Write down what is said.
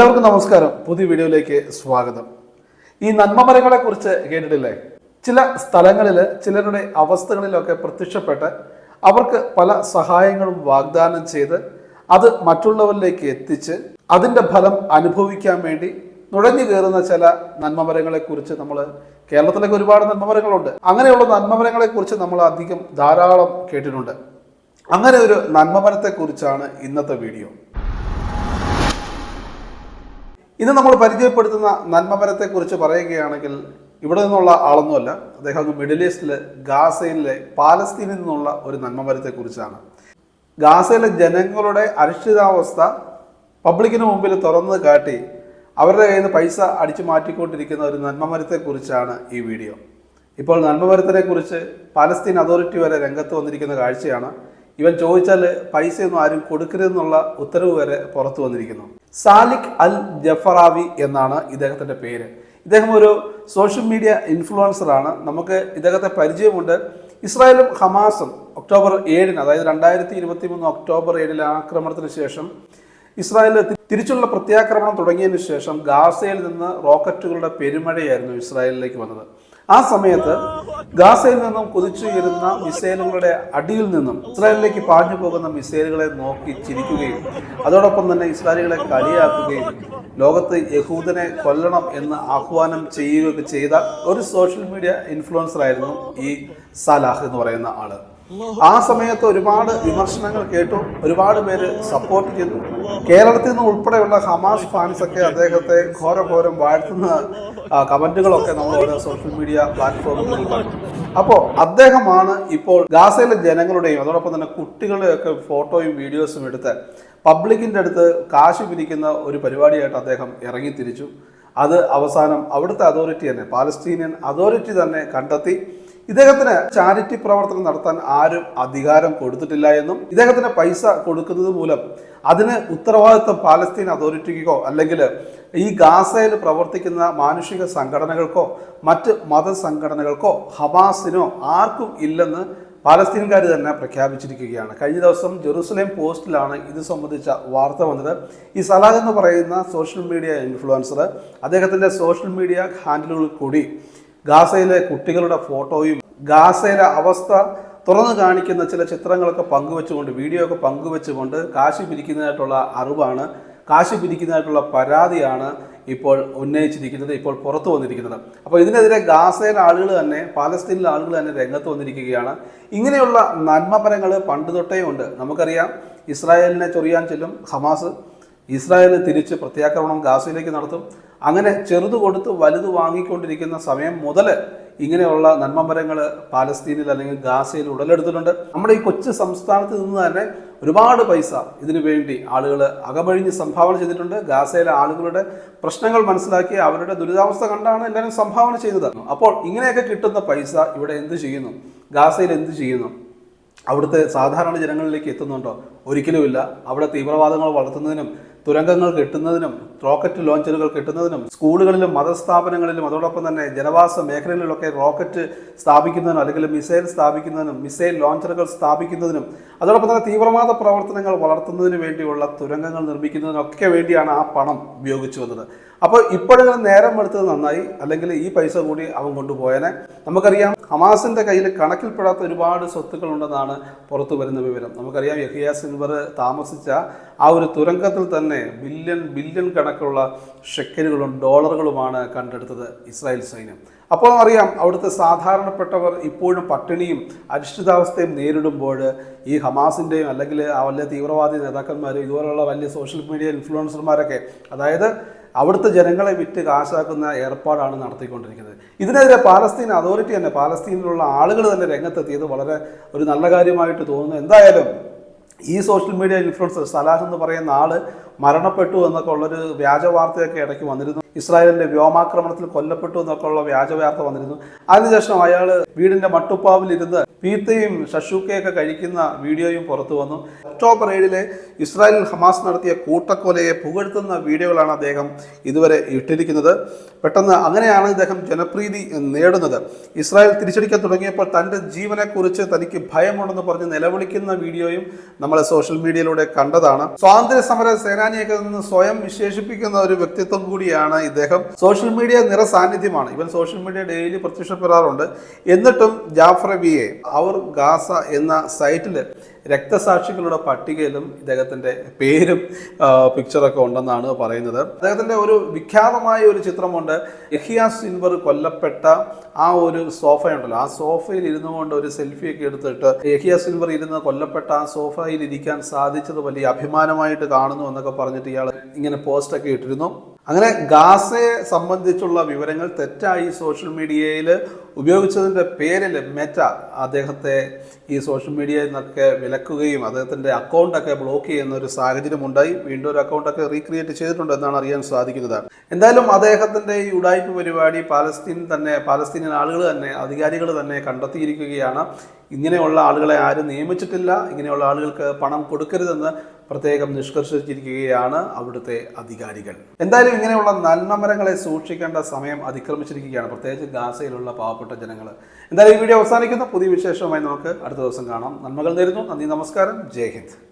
എല്ലാവർക്കും നമസ്കാരം. പുതിയ വീഡിയോയിലേക്ക് സ്വാഗതം. ഈ നന്മമരങ്ങളെ കുറിച്ച് കേട്ടിട്ടില്ലേ? ചില സ്ഥലങ്ങളിൽ ചിലരുടെ അവസ്ഥകളിലൊക്കെ പ്രത്യക്ഷപ്പെട്ട് അവർക്ക് പല സഹായങ്ങളും വാഗ്ദാനം ചെയ്ത് അത് മറ്റുള്ളവരിലേക്ക് എത്തിച്ച് അതിന്റെ ഫലം അനുഭവിക്കാൻ വേണ്ടി നുഴഞ്ഞു കയറുന്ന ചില നന്മമരങ്ങളെ കുറിച്ച് നമ്മൾ കേരളത്തിലേക്ക് ഒരുപാട് നന്മമരങ്ങളുണ്ട്. അങ്ങനെയുള്ള നന്മമരങ്ങളെ കുറിച്ച് നമ്മൾ അധികം ധാരാളം കേട്ടിട്ടുണ്ട്. അങ്ങനെ ഒരു നന്മമരത്തെക്കുറിച്ചാണ് ഇന്നത്തെ വീഡിയോ. ഇന്ന് നമ്മൾ പരിചയപ്പെടുത്തുന്ന നന്മപരത്തെ കുറിച്ച് പറയുകയാണെങ്കിൽ ഇവിടെ നിന്നുള്ള ആളൊന്നുമല്ല. അദ്ദേഹം മിഡിൽ ഈസ്റ്റിലെ ഗാസയിലെ പാലസ്തീനിൽ നിന്നുള്ള ഒരു നന്മപരത്തെ കുറിച്ചാണ് ഗാസയിലെ ജനങ്ങളുടെ അനിശ്ചിതാവസ്ഥ പബ്ലിക്കിന് മുമ്പിൽ തുറന്നു കാട്ടി അവരുടെ കയ്യിൽ നിന്ന് പൈസ അടിച്ചു മാറ്റിക്കൊണ്ടിരിക്കുന്ന ഒരു നന്മമരത്തെ കുറിച്ചാണ് ഈ വീഡിയോ. ഇപ്പോൾ നന്മമരത്തിനെ കുറിച്ച് പാലസ്തീൻ അതോറിറ്റി വരെ രംഗത്ത് വന്നിരിക്കുന്ന കാഴ്ചയാണ് ഇവൻ ചോദിച്ചാൽ പൈസയൊന്നും ആരും കൊടുക്കരുതെന്നുള്ള ഉത്തരവ് വരെ പുറത്തു വന്നിരിക്കുന്നു. സാലിഖ് അൽ ജഫറാവി എന്നാണ് ഇദ്ദേഹത്തിന്റെ പേര്. ഇദ്ദേഹം ഒരു സോഷ്യൽ മീഡിയ ഇൻഫ്ലുവൻസർ ആണ് നമുക്ക് ഇദ്ദേഹത്തെ പരിചയമുണ്ട്. ഇസ്രായേലും ഹമാസും ഒക്ടോബർ ഏഴിന് അതായത് രണ്ടായിരത്തി ഇരുപത്തി മൂന്ന് ഒക്ടോബർ ഏഴിലെ ആക്രമണത്തിന് ശേഷം ഇസ്രായേലിൽ തിരിച്ചുള്ള പ്രത്യാക്രമണം തുടങ്ങിയതിനു ശേഷം ഗാസയിൽ നിന്ന് റോക്കറ്റുകളുടെ പെരുമഴയായിരുന്നു ഇസ്രായേലിലേക്ക് വന്നത്. ആ സമയത്ത് ഗാസയിൽ നിന്നും കുതിച്ചുയരുന്ന മിസൈലുകളുടെ അടിയിൽ നിന്നും ഇസ്രായേലിലേക്ക് പാഞ്ഞു പോകുന്ന മിസൈലുകളെ നോക്കി ചിരിക്കുകയും അതോടൊപ്പം തന്നെ ഇസ്രായേലുകളെ കളിയാക്കുകയും ലോകത്ത് യഹൂദനെ കൊല്ലണം എന്ന് ആഹ്വാനം ചെയ്യുകയൊക്കെ ചെയ്ത ഒരു സോഷ്യൽ മീഡിയ ഇൻഫ്ലുവൻസർ ആയിരുന്നു ഈ സലാഹ് എന്ന് പറയുന്ന ആൾ. ആ സമയത്ത് ഒരുപാട് വിമർശനങ്ങൾ കേട്ടു ഒരുപാട് പേര് സപ്പോർട്ട് ചെയ്തു. കേരളത്തിൽ നിന്ന് ഉൾപ്പെടെയുള്ള ഹമാസ് ഫാൻസ് ഒക്കെ അദ്ദേഹത്തെ ഘോരഘോരം വാഴ്ത്തുന്ന കമന്റുകളൊക്കെ നമ്മൾ ഓരോ സോഷ്യൽ മീഡിയ പ്ലാറ്റ്ഫോമുകളിൽ കണ്ടു. അപ്പോൾ അദ്ദേഹമാണ് ഇപ്പോൾ ഗാസയിലെ ജനങ്ങളുടെയും അതോടൊപ്പം തന്നെ കുട്ടികളുടെയൊക്കെ ഫോട്ടോയും വീഡിയോസും എടുത്ത് പബ്ലിക്കിന്റെ അടുത്ത് കാശ് പിരിക്കുന്ന ഒരു പരിപാടിയായിട്ട് അദ്ദേഹം ഇറങ്ങി തിരിച്ചു അത് അവസാനം അവിടുത്തെ അതോറിറ്റി തന്നെ പാലസ്തീനിയൻ അതോറിറ്റി തന്നെ കണ്ടെത്തി. ഇദ്ദേഹത്തിന് ചാരിറ്റി പ്രവർത്തനം നടത്താൻ ആരും അധികാരം കൊടുത്തിട്ടില്ല എന്നും ഇദ്ദേഹത്തിന് പൈസ കൊടുക്കുന്നത് മൂലം അതിന് ഉത്തരവാദിത്വം പാലസ്തീൻ അതോറിറ്റിക്കോ അല്ലെങ്കിൽ ഈ ഗാസയിൽ പ്രവർത്തിക്കുന്ന മാനുഷിക സംഘടനകൾക്കോ മറ്റ് മതസംഘടനകൾക്കോ ഹമാസിനോ ആർക്കും ഇല്ലെന്ന് പാലസ്തീൻകാർ തന്നെ പ്രഖ്യാപിച്ചിരിക്കുകയാണ്. കഴിഞ്ഞ ദിവസം ജെറുസലേം പോസ്റ്റിലാണ് ഇത് സംബന്ധിച്ച വാർത്ത വന്നത്. ഈ സലാഹ് എന്ന് പറയുന്ന സോഷ്യൽ മീഡിയ ഇൻഫ്ലുവൻസർ അദ്ദേഹത്തിന്റെ സോഷ്യൽ മീഡിയ ഹാൻഡിലുകളിൽ കൂടി ഗാസയിലെ കുട്ടികളുടെ ഫോട്ടോയും ഗാസയിലെ അവസ്ഥ തുറന്നു കാണിക്കുന്ന ചില ചിത്രങ്ങളൊക്കെ പങ്കുവെച്ചുകൊണ്ട് വീഡിയോ ഒക്കെ പങ്കുവെച്ചുകൊണ്ട് കാശി പിരിക്കുന്നതായിട്ടുള്ള അറിവാണ് കാശി പിരിക്കുന്നതായിട്ടുള്ള പരാതിയാണ് ഇപ്പോൾ ഉന്നയിച്ചിരിക്കുന്നത് ഇപ്പോൾ പുറത്തു വന്നിരിക്കുന്നത്. അപ്പോൾ ഇതിനെതിരെ ഗാസയിലെ ആളുകൾ തന്നെ പാലസ്തീനിലെ ആളുകൾ തന്നെ രംഗത്ത് വന്നിരിക്കുകയാണ്. ഇങ്ങനെയുള്ള നന്മപരങ്ങൾ പണ്ട് തൊട്ടേ ഉണ്ട്. നമുക്കറിയാം ഇസ്രായേലിനെ ചൊറിയാൻ ചെല്ലും ഹമാസ് ഇസ്രായേൽ തിരിച്ച് പ്രത്യാക്രമണം ഗാസയിലേക്ക് നടത്തും. അങ്ങനെ ചെറുത് കൊടുത്ത് വലുത് വാങ്ങിക്കൊണ്ടിരിക്കുന്ന സമയം മുതൽ ഇങ്ങനെയുള്ള നന്മമരങ്ങൾ പാലസ്തീനിൽ അല്ലെങ്കിൽ ഗാസയിൽ ഉടലെടുത്തിട്ടുണ്ട്. നമ്മുടെ ഈ കൊച്ചു സംസ്ഥാനത്ത് നിന്ന് തന്നെ ഒരുപാട് പൈസ ഇതിനു വേണ്ടി ആളുകൾ അകമഴിഞ്ഞ് സംഭാവന ചെയ്തിട്ടുണ്ട്. ഗാസയിലെ ആളുകളുടെ പ്രശ്നങ്ങൾ മനസ്സിലാക്കി അവരുടെ ദുരിതാവസ്ഥ കണ്ടാണ് എല്ലാവരും സംഭാവന ചെയ്തത്. അപ്പോൾ ഇങ്ങനെയൊക്കെ കിട്ടുന്ന പൈസ ഇവിടെ എന്ത് ചെയ്യുന്നു? ഗാസയിൽ എന്ത് ചെയ്യുന്നു? അവിടുത്തെ സാധാരണ ജനങ്ങളിലേക്ക് എത്തുന്നുണ്ടോ? ഒരിക്കലുമില്ല. അവിടെ തീവ്രവാദങ്ങൾ വളർത്തുന്നതിനും തുരങ്കങ്ങൾ കെട്ടുന്നതിനും റോക്കറ്റ് ലോഞ്ചറുകൾ കെട്ടുന്നതിനും സ്കൂളുകളിലും മതസ്ഥാപനങ്ങളിലും അതോടൊപ്പം തന്നെ ജനവാസ മേഖലകളിലൊക്കെ റോക്കറ്റ് സ്ഥാപിക്കുന്നതിനും അല്ലെങ്കിൽ മിസൈൽ സ്ഥാപിക്കുന്നതിനും മിസൈൽ ലോഞ്ചറുകൾ സ്ഥാപിക്കുന്നതിനും അതോടൊപ്പം തന്നെ തീവ്രവാദ പ്രവർത്തനങ്ങൾ വളർത്തുന്നതിന് വേണ്ടിയുള്ള തുരങ്കങ്ങൾ നിർമ്മിക്കുന്നതിനൊക്കെ വേണ്ടിയാണ് ആ പണം ഉപയോഗിച്ചു വന്നത്. അപ്പോൾ ഇപ്പോഴെങ്കിലും നേരം എടുത്തത് നന്നായി അല്ലെങ്കിൽ ഈ പൈസ കൂടി അവൻ കൊണ്ടുപോയനെ. നമുക്കറിയാം ഹമാസിന്റെ കയ്യിൽ കണക്കിൽപ്പെടാത്ത ഒരുപാട് സ്വത്തുക്കൾ ഉണ്ടെന്നാണ് പുറത്തു വരുന്ന വിവരം. നമുക്കറിയാം യഹിയ സിൻവർ താമസിച്ച ആ ഒരു തുരങ്കത്തിൽ തന്നെ ബില്യൺ ബില്യൺ കണക്കുള്ള ഷെക്കലുകളും ഡോളറുകളുമാണ് കണ്ടെടുത്തത് ഇസ്രായേൽ സൈന്യം. അപ്പോൾ അറിയാം അവിടുത്തെ സാധാരണപ്പെട്ടവർ ഇപ്പോഴും പട്ടിണിയും അരിഷ്ടിതാവസ്ഥയും നേരിടുമ്പോൾ ഈ ഹമാസിന്റെയും അല്ലെങ്കിൽ ആ വലിയ തീവ്രവാദി നേതാക്കന്മാരും ഇതുപോലുള്ള വലിയ സോഷ്യൽ മീഡിയ ഇൻഫ്ലുവൻസർമാരൊക്കെ അതായത് അവിടുത്തെ ജനങ്ങളെ വിറ്റ് കാശാക്കുന്ന ഏർപ്പാടാണ് നടത്തിക്കൊണ്ടിരിക്കുന്നത്. ഇതിനെതിരെ പാലസ്തീൻ അതോറിറ്റി തന്നെ പാലസ്തീനിലുള്ള ആളുകൾ തന്നെ രംഗത്തെത്തിയത് വളരെ ഒരു നല്ല കാര്യമായിട്ട് തോന്നുന്നു. എന്തായാലും ഈ സോഷ്യൽ മീഡിയ ഇൻഫ്ലുവൻസർ സലാഹ് എന്ന് പറയുന്ന ആൾ മരണപ്പെട്ടു എന്നൊക്കെ ഉള്ളൊരു വ്യാജ വാർത്തയൊക്കെ ഇടയ്ക്ക് വന്നിരുന്നു. ഇസ്രായേലിന്റെ വ്യോമാക്രമണത്തിൽ കൊല്ലപ്പെട്ടു എന്നൊക്കെയുള്ള വ്യാജ വാർത്ത വന്നിരുന്നു. അതിനുശേഷം അയാൾ വീടിന്റെ മട്ടുപ്പാവിലിരുന്ന് പീത്തയും ഷഷൂക്കയൊക്കെ കഴിക്കുന്ന വീഡിയോയും പുറത്തു വന്നു. ഒക്ടോബർ ഏഴിലെ ഇസ്രായേൽ ഹമാസ് നടത്തിയ കൂട്ടക്കൊലയെ പുകഴ്ത്തുന്ന വീഡിയോകളാണ് അദ്ദേഹം ഇതുവരെ ഇട്ടിരിക്കുന്നത്. പെട്ടെന്ന് അങ്ങനെയാണ് ഇദ്ദേഹം ജനപ്രീതി നേടുന്നത്. ഇസ്രായേൽ തിരിച്ചടിക്കാൻ തുടങ്ങിയപ്പോൾ തന്റെ ജീവനെക്കുറിച്ച് തനിക്ക് ഭയമുണ്ടെന്ന് പറഞ്ഞ് നിലവിളിക്കുന്ന വീഡിയോയും നമ്മൾ സോഷ്യൽ മീഡിയയിലൂടെ കണ്ടതാണ്. സ്വാതന്ത്ര്യ സമര സേനാനിയൊക്കെ നിന്ന് സ്വയം വിശേഷിപ്പിക്കുന്ന ഒരു വ്യക്തിത്വം കൂടിയാണ് ഇദ്ദേഹം സോഷ്യൽ മീഡിയ നിറ സാന്നിധ്യമാണ്. ഇവൻ സോഷ്യൽ മീഡിയ ഡെയിലി പ്രത്യക്ഷപ്പെടാറുണ്ട്. എന്നിട്ടും ജാഫർ വിയെ അവർ ഗാസ എന്ന സൈറ്റിൽ രക്തസാക്ഷികളുടെ പട്ടികയിലും ഇദ്ദേഹത്തിന്റെ പേരും പിക്ചറൊക്കെ ഉണ്ടെന്നാണ് പറയുന്നത്. അദ്ദേഹത്തിന്റെ ഒരു വിഖ്യാതമായ ഒരു ചിത്രമുണ്ട്. യഹിയ സിൻവർ കൊല്ലപ്പെട്ട ആ ഒരു സോഫയുണ്ടല്ലോ. ആ സോഫയിൽ ഇരുന്നു കൊണ്ട് ഒരു സെൽഫിയൊക്കെ എടുത്തിട്ട് യഹിയ സിൽവർ ഇരുന്ന് കൊല്ലപ്പെട്ട ആ സോഫയിൽ ഇരിക്കാൻ സാധിച്ചത് വലിയ അഭിമാനമായിട്ട് കാണുന്നു എന്നൊക്കെ പറഞ്ഞിട്ട് ഇയാൾ ഇങ്ങനെ പോസ്റ്റൊക്കെ ഇട്ടിരുന്നു. അങ്ങനെ ഗാസയെ സംബന്ധിച്ചുള്ള വിവരങ്ങൾ തെറ്റായി സോഷ്യൽ മീഡിയയിൽ ഉപയോഗിച്ചതിന്റെ പേരിൽ മെറ്റ അദ്ദേഹത്തെ ഈ സോഷ്യൽ മീഡിയയിൽ നിന്നൊക്കെ വിലക്കുകയും അദ്ദേഹത്തിന്റെ അക്കൗണ്ടൊക്കെ ബ്ലോക്ക് ചെയ്യുന്ന ഒരു സാഹചര്യം ഉണ്ടായി വീണ്ടും ഒരു അക്കൗണ്ടൊക്കെ റീക്രിയേറ്റ് ചെയ്തിട്ടുണ്ട് എന്നാണ് അറിയാൻ സാധിക്കുന്നത്. എന്തായാലും അദ്ദേഹത്തിന്റെ ഈ ഉടായ്പ പരിപാടി പാലസ്തീൻ തന്നെ പാലസ്തീനിയൻ ആളുകൾ തന്നെ അധികാരികൾ തന്നെ കണ്ടെത്തിയിരിക്കുകയാണ്. ഇങ്ങനെയുള്ള ആളുകളെ ആരും നിയമിച്ചിട്ടില്ല. ഇങ്ങനെയുള്ള ആളുകൾക്ക് പണം കൊടുക്കരുതെന്ന് പ്രത്യേകം നിഷ്കർഷിച്ചിരിക്കുകയാണ് അവിടുത്തെ അധികാരികൾ. എന്തായാലും ഇങ്ങനെയുള്ള നന്മമരങ്ങളെ സൂക്ഷിക്കേണ്ട സമയം അതിക്രമിച്ചിരിക്കുകയാണ്. പ്രത്യേകിച്ച് ഗാസയിലുള്ള പാവപ്പെട്ട ജനങ്ങൾ എന്തായാലും ഈ വീഡിയോ അവസാനിക്കുന്ന. പുതിയ വിശേഷവുമായി നമുക്ക് അടുത്ത ദിവസം കാണാം. നന്മകൾ നേരുന്നു. നന്ദി നമസ്കാരം. ജയ് ഹിന്ദ്.